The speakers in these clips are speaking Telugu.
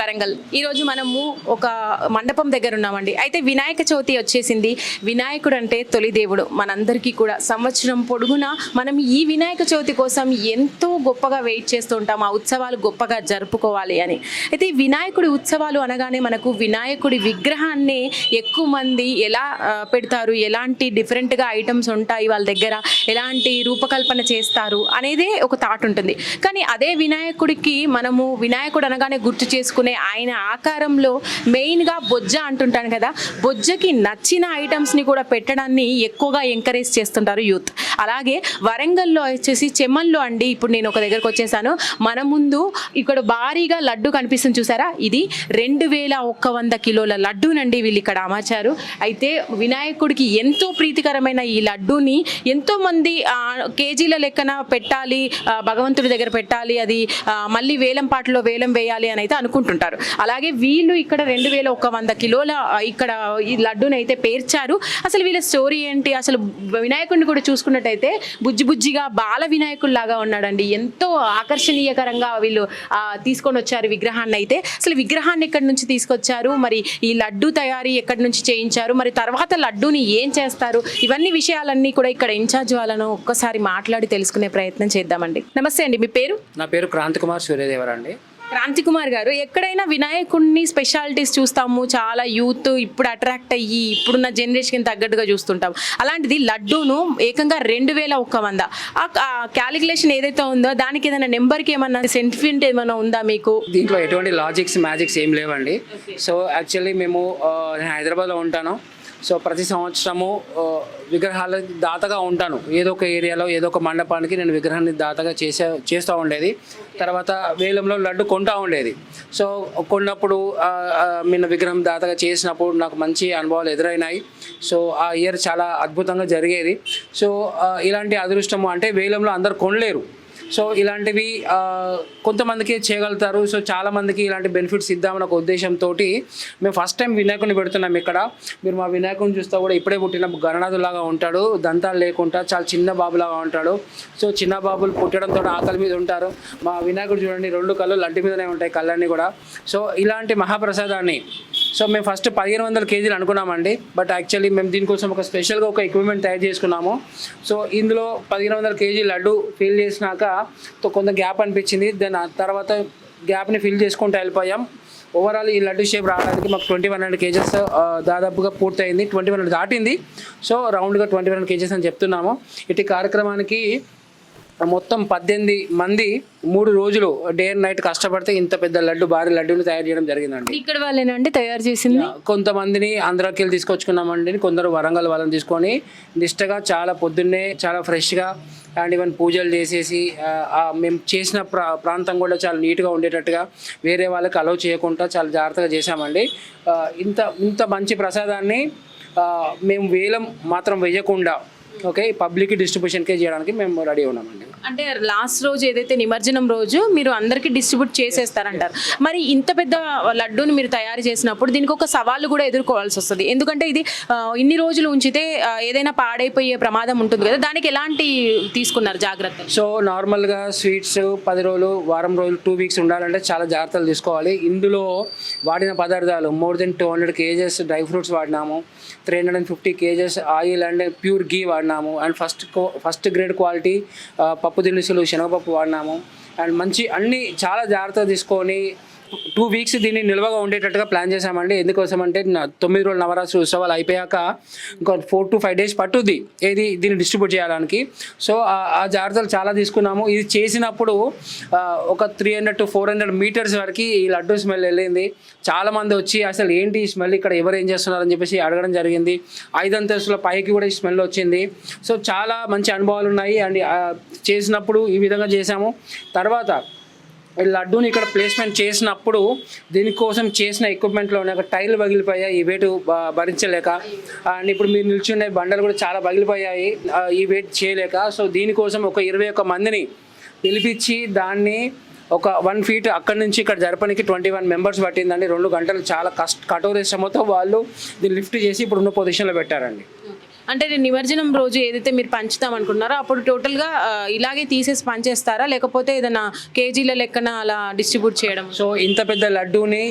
వరంగల్. ఈరోజు మనము ఒక మండపం దగ్గర ఉన్నామండి. అయితే వినాయక చవితి వచ్చేసింది. వినాయకుడు అంటే తొలి దేవుడు. మనందరికీ కూడా సంవత్సరం పొడుగునా మనం ఈ వినాయక చవితి కోసం ఎంతో గొప్పగా వెయిట్ చేస్తూ ఉంటాం. ఆ ఉత్సవాలు గొప్పగా జరుపుకోవాలి అని. అయితే వినాయకుడి ఉత్సవాలు అనగానే మనకు వినాయకుడి విగ్రహాన్ని ఎక్కువ మంది ఎలా పెడతారు? ఎలాంటి డిఫరెంట్గా ఐటమ్స్ ఉంటాయి వాళ్ళ దగ్గర? ఎలాంటి రూపకల్పన చేస్తారు? అనేదే ఒక థాట్ ఉంటుంది. కానీ అదే వినాయకుడికి మనము వినాయకుడు అనగానే గుర్తు చేసుకునే ఆయన ఆకారంలో మెయిన్గా బొజ్జ అంటుంటాను కదా బొజ్జకి నచ్చిన ఐటమ్స్ని కూడా పెట్టడాన్ని ఎక్కువగా ఎంకరేజ్ చేస్తుంటారు యూత్. అలాగే వరంగల్లో వచ్చేసి చెమ్మల్లో అండి ఇప్పుడు నేను ఒక దగ్గరకు వచ్చేసాను. మన ముందు ఇక్కడ భారీగా లడ్డు కనిపిస్తుంది చూసారా? ఇది రెండు వేల ఒక్క వంద కిలోల లడ్డూనండి వీళ్ళు ఇక్కడ అమర్చారు. అయితే వినాయకుడికి ఎంతో ప్రీతికరమైన ఈ లడ్డూని ఎంతో మంది కేజీల లెక్కన పెట్టాలి భగవంతుడి దగ్గర పెట్టాలి అది మళ్ళీ వేలం పాటలో వేలం వేయాలి అని అయితే అనుకుంటుంటారు. అలాగే వీళ్ళు ఇక్కడ రెండు వేల ఒక వంద కిలోల ఇక్కడ ఈ లడ్డూని అయితే పేర్చారు. అసలు వీళ్ళ స్టోరీ ఏంటి? అసలు వినాయకుడిని కూడా అయితే బుజ్జి బుజ్జిగా బాల వినాయకుడు లాగా ఉన్నాడండి. ఎంతో ఆకర్షణీయకరంగా వీళ్ళు తీసుకొని వచ్చారు విగ్రహాన్ని అయితే. అసలు విగ్రహాన్ని ఎక్కడి నుంచి తీసుకొచ్చారు? మరి ఈ లడ్డు తయారీ ఎక్కడి నుంచి చేయించారు? మరి తర్వాత లడ్డూని ఏం చేస్తారు? ఇవన్నీ విషయాలన్నీ కూడా ఇక్కడ ఇన్ఛార్జ్ వాళ్ళను ఒక్కసారి మాట్లాడి తెలుసుకునే ప్రయత్నం చేద్దామండి. నమస్తే అండి మీ పేరు? నా పేరు క్రాంతి కుమార్ సూర్యదేవర్ అండి క్రాంతి కుమార్ గారు ఎక్కడైనా వినాయకుడిని స్పెషాలిటీస్ చూస్తాము చాలా యూత్ ఇప్పుడు అట్రాక్ట్ అయ్యి ఇప్పుడున్న జనరేషన్ తగ్గట్టుగా చూస్తుంటాం. అలాంటిది లడ్డూను ఏకంగా రెండు వేల ఒక్క వంద. ఆ క్యాలిక్యులేషన్ ఏదైతే ఉందో దానికి ఏదైనా నెంబర్కి ఏమన్నా సెంటిమెంట్ ఏమైనా ఉందా మీకు? దీంట్లో ఎటువంటి లాజిక్స్ మ్యాజిక్స్ ఏం లేవండి. సో యాక్చువల్లీ మేము హైదరాబాద్లో ఉంటాను. సో ప్రతి సంవత్సరము ఆ, విగ్రహాల దాతగా ఉంటాను. ఏదో ఒక ఏరియాలో ఏదో ఒక మండపానికి నేను విగ్రహాన్ని దాతగా చేసే చేస్తూ ఉండేది. తర్వాత వేలంలో లడ్డు కొంటా ఉండేది. సో కొన్నప్పుడు నిన్న విగ్రహం దాతగా చేసినప్పుడు నాకు మంచి అనుభవాలు ఎదురైనాయి. సో ఆ ఇయర్ చాలా అద్భుతంగా జరిగేది. సో ఇలాంటి అదృష్టము అంటే వేలంలో అందరు కొనలేరు. సో ఇలాంటివి కొంతమందికి చేయగలుగుతారు. సో చాలా మందికి ఇలాంటి బెనిఫిట్స్ ఇద్దామని ఒక ఉద్దేశంతో మేము ఫస్ట్ టైం వినాయకుడిని పెడుతున్నాం ఇక్కడ. మీరు మా వినాయకుడిని చూస్తే కూడా ఇప్పుడే పుట్టిన గణనాథులాగా ఉంటాడు. దంతాలు లేకుండా చాలా చిన్న బాబులాగా ఉంటాడు. సో చిన్న బాబులు పుట్టడంతో ఆకలి మీద ఉంటారు. మా వినాయకుడు చూడండి రెండు కళ్ళు లంటి మీదనే ఉంటాయి కళ్ళన్నీ కూడా. సో ఇలాంటి మహాప్రసాదాన్ని సో మేము ఫస్ట్ పదిహేను వందల కేజీలు అనుకున్నామండి. బట్ యాక్చువల్లీ మేము దీనికోసం ఒక స్పెషల్గా ఒక ఎక్విప్మెంట్ తయారు చేసుకున్నాము. సో ఇందులో పదిహేను వందల కేజీ లడ్డు ఫిల్ చేసినాక కొంత గ్యాప్ అనిపించింది. దాని తర్వాత గ్యాప్ని ఫిల్ చేసుకుంటూ వెళ్ళిపోయాం. ఓవరాల్ ఈ లడ్డు షేప్ రావడానికి మాకు ట్వంటీ వన్ హండ్రెడ్ కేజెస్ దాదాపుగా పూర్తయింది. ట్వంటీ వన్ హండ్రెడ్ దాటింది. సో రౌండ్గా ట్వంటీ వన్ హండ్రెడ్ కేజెస్ అని చెప్తున్నాము. ఇటు కార్యక్రమానికి మొత్తం పద్దెనిమిది మంది మూడు రోజులు డే అండ్ నైట్ కష్టపడితే ఇంత పెద్ద లడ్డు భారీ లడ్డుని తయారు చేయడం జరిగిందండి. ఇక్కడ వాళ్ళేనండి తయారు చేసింది? కొంతమందిని ఆంధ్రాకి వెళ్ళి తీసుకొచ్చుకున్నామండి. కొందరు వరంగల్ వాళ్ళని తీసుకొని నిష్టగా చాలా పొద్దున్నే చాలా ఫ్రెష్గా అండ్ ఈవెన్ పూజలు చేసేసి మేము చేసిన ప్రా ప్రాంతం కూడా చాలా నీట్గా ఉండేటట్టుగా వేరే వాళ్ళకి అలౌ చేయకుండా చాలా జాగ్రత్తగా చేశామండి. ఇంత ఇంత మంచి ప్రసాదాన్ని మేము వేలం మాత్రం వేయకుండా ఓకే పబ్లిక్ డిస్ట్రిబ్యూషన్కే చేయడానికి మేము రెడీ ఉన్నామండి. అంటే లాస్ట్ రోజు ఏదైతే నిమజ్జనం రోజు మీరు అందరికీ డిస్ట్రిబ్యూట్ చేసేస్తారంటారు. మరి ఇంత పెద్ద లడ్డూని మీరు తయారు చేసినప్పుడు దీనికి ఒక సవాళ్ళు కూడా ఎదుర్కోవాల్సి వస్తుంది. ఎందుకంటే ఇది ఇన్ని రోజులు ఉంచితే ఏదైనా పాడైపోయే ప్రమాదం ఉంటుంది కదా దానికి ఎలాంటి తీసుకున్నారు జాగ్రత్తలు? సో నార్మల్గా స్వీట్స్ పది రోజులు వారం రోజులు టూ వీక్స్ ఉండాలంటే చాలా జాగ్రత్తలు తీసుకోవాలి. ఇందులో వాడిన పదార్థాలు more than two hundred kgs dry fruits వాడినాము three hundred and fifty kgs oil and pure ghee వాడినాము. వాడినాము. And first first grade quality పప్పు దినుసులు శనగపప్పు వాడినాము. అండ్ మంచి అన్ని చాలా జాగ్రత్తగా తీసుకొని టూ వీక్స్ దీన్ని నిల్వగా ఉండేటట్టుగా ప్లాన్ చేశామండి. ఎందుకోసం అంటే తొమ్మిది రోజుల నవరాత్రి ఉత్సవాలు అయిపోయాక ఇంకా ఫోర్ టు ఫైవ్ డేస్ పట్టుద్ది ఏది దీన్ని డిస్ట్రిబ్యూట్ చేయడానికి సో ఆ- జాగ్రత్తలు చాలా తీసుకున్నాము. ఇది చేసినప్పుడు ఒక three hundred to four hundred metres వరకు ఈ లడ్డు స్మెల్ వెళ్ళింది. చాలామంది వచ్చి అసలు ఏంటి ఈ స్మెల్? ఇక్కడ ఎవరు ఏం చేస్తున్నారని చెప్పేసి అడగడం జరిగింది. ఐదంతస్తుల పైకి కూడా ఈ స్మెల్ వచ్చింది. సో చాలా మంచి అనుభవాలు ఉన్నాయి. అండ్ చేసినప్పుడు ఈ విధంగా చేశాము. తర్వాత లడ్డూని ఇక్కడ ప్లేస్మెంట్ చేసినప్పుడు దీనికోసం చేసిన ఎక్విప్మెంట్లో ఒక టైర్లు పగిలిపోయాయి. ఈ వెయిట్ భరించలేక. అండ్ ఇప్పుడు మీరు నిల్చునే బండలు కూడా చాలా పగిలిపోయాయి. ఈ వెయిట్ చేయలేక. సో దీనికోసం ఒక ఇరవై ఒక్క మందిని పిలిపించి దాన్ని ఒక వన్ ఫీట్ అక్కడి నుంచి ఇక్కడ జరపడానికి ట్వంటీ వన్ మెంబర్స్ పట్టిందండి. రెండు గంటలు చాలా కష్ట కఠోర శ్రమతో వాళ్ళు దీన్ని లిఫ్ట్ చేసి ఇప్పుడు ఉన్న పొజిషన్లో పెట్టారండి. Hmm. అంటే నేను నిమజ్జనం రోజు ఏదైతే మీరు పంచుతాం అనుకున్నారో అప్పుడు టోటల్గా ఇలాగే తీసేసి పంచేస్తారా? లేకపోతే ఏదైనా కేజీల లెక్కన అలా డిస్ట్రిబ్యూట్ చేయడం? సో ఇంత పెద్ద లడ్డూని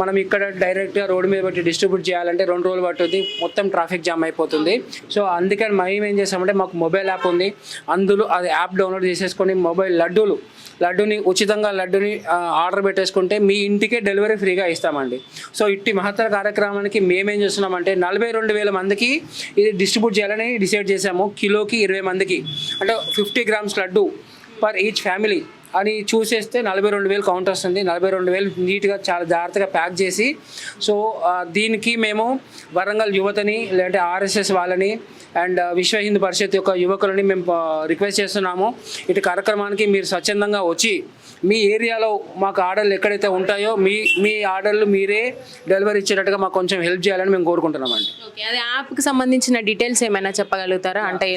మనం ఇక్కడ డైరెక్ట్గా రోడ్డు మీద పెట్టి డిస్ట్రిబ్యూట్ చేయాలంటే రెండు రోజులు పట్టుద్ది మొత్తం ట్రాఫిక్ జామ్ అయిపోతుంది. సో అందుకని మేము ఏం చేస్తామంటే మాకు మొబైల్ యాప్ ఉంది. అందులో అది యాప్ డౌన్లోడ్ చేసేసుకొని మొబైల్ లడ్డూలు లడ్డూని ఉచితంగా లడ్డూని ఆర్డర్ పెట్టేసుకుంటే మీ ఇంటికే డెలివరీ ఫ్రీగా ఇస్తామండి. సో ఇట్టి మహత్తర కార్యక్రమానికి మేమేం చేస్తున్నామంటే నలభై రెండు వేల మందికి ఇది డిస్ట్రిబ్యూట్ చేయాలని డిసైడ్ చేశాము. కిలోకి ఇరవై మందికి అంటే fifty grams laddu per each family అని చూసేస్తే నలభై రెండు వేలు కౌంట్ వస్తుంది నలభై రెండు వేలు నీట్గా చాలా జాగ్రత్తగా ప్యాక్ చేసి సో దీనికి మేము వరంగల్ యువతని లేదంటే ఆర్ఎస్ఎస్ వాళ్ళని అండ్ విశ్వ హిందూ పరిషత్ యొక్క యువకులని మేము రిక్వెస్ట్ చేస్తున్నాము. ఇటు కార్యక్రమానికి మీరు స్వచ్ఛందంగా వచ్చి మీ ఏరియాలో మాకు ఆర్డర్లు ఎక్కడైతే ఉంటాయో మీ మీ ఆర్డర్లు మీరే డెలివరీ ఇచ్చేటట్టుగా మాకు కొంచెం హెల్ప్ చేయాలని మేము కోరుకుంటున్నామండి. అదే యాప్కి సంబంధించిన డీటెయిల్స్ ఏమైనా చెప్పగలుగుతారా? అంటే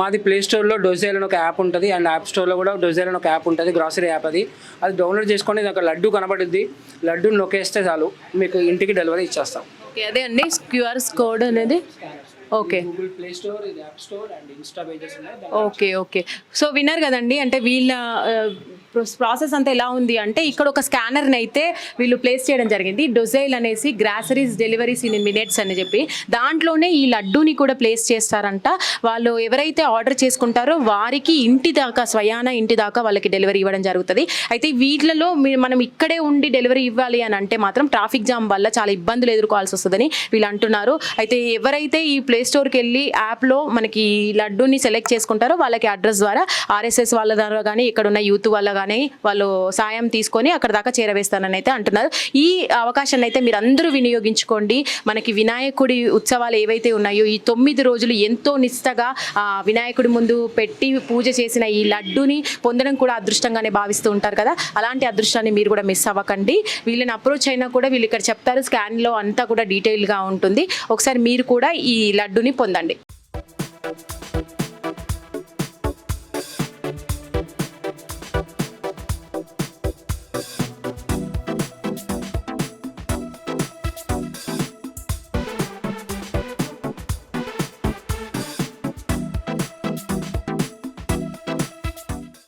మాది ప్లే స్టోర్లో డొజైల్ అని ఒక యాప్ ఉంటుంది. అండ్ యాప్ స్టోర్లో కూడా డొజైల్ అని ఒక యాప్ ఉంటుంది. గ్రాసరీ యాప్ అది. అది డౌన్లోడ్ చేసుకొని ఒక లడ్డు కనబడుద్ది. లడ్డు నొక్కేస్తే చాలు. మీకు ఇంటికి డెలివరీ ఇచ్చేస్తాం. ఓకే అదే అండి. క్యూఆర్ కోడ్ అనేది? ఓకే. గూగుల్ ప్లే స్టోర్ ఇది app store and insta pages ఉన్నాయి. Okay okay. సో విన్నారు కదండి అంటే వీళ్ళ ప్రాసెస్ అంతా ఎలా ఉంది అంటే ఇక్కడ ఒక స్కానర్ని అయితే వీళ్ళు ప్లేస్ చేయడం జరిగింది. డొజైల్ అనేసి గ్రాసరీస్ డెలివరీస్ ఇన్ మినిట్స్ అని చెప్పి. దాంట్లోనే ఈ లడ్డూని కూడా ప్లేస్ చేస్తారంట. వాళ్ళు ఎవరైతే ఆర్డర్ చేసుకుంటారో వారికి ఇంటి దాకా స్వయాన ఇంటి దాకా వాళ్ళకి డెలివరీ ఇవ్వడం జరుగుతుంది. అయితే వీటిలలో మనం ఇక్కడే ఉండి డెలివరీ ఇవ్వాలి అని అంటే మాత్రం ట్రాఫిక్ జామ్ వల్ల చాలా ఇబ్బందులు ఎదుర్కోవాల్సి వస్తుందని వీళ్ళు అంటున్నారు. అయితే ఎవరైతే ఈ ప్లే స్టోర్కి వెళ్ళి యాప్లో మనకి ఈ లడ్డూని సెలెక్ట్ చేసుకుంటారో వాళ్ళకి అడ్రస్ ద్వారా ఆర్ఎస్ఎస్ వాళ్ళ ద్వారా కానీ ఇక్కడ ఉన్న యూత్ వల్ల కానీ వాళ్ళు సాయం తీసుకొని అక్కడ దాకా చేరవేస్తానని అయితే అంటున్నారు. ఈ అవకాశాన్ని అయితే మీరు అందరూ వినియోగించుకోండి. మనకి వినాయకుడి ఉత్సవాలు ఏవైతే ఉన్నాయో ఈ తొమ్మిది రోజులు ఎంతో నిష్టగా వినాయకుడి ముందు పెట్టి పూజ చేసిన ఈ లడ్డుని పొందడం కూడా అదృష్టంగానే భావిస్తూ ఉంటారు కదా. అలాంటి అదృష్టాన్ని మీరు కూడా మిస్ అవ్వకండి. వీళ్ళని అప్రోచ్ అయినా కూడా వీళ్ళు ఇక్కడ చెప్తారు. స్కాన్లో అంతా కూడా డీటెయిల్గా ఉంటుంది. ఒకసారి మీరు కూడా ఈ లడ్డుని పొందండి.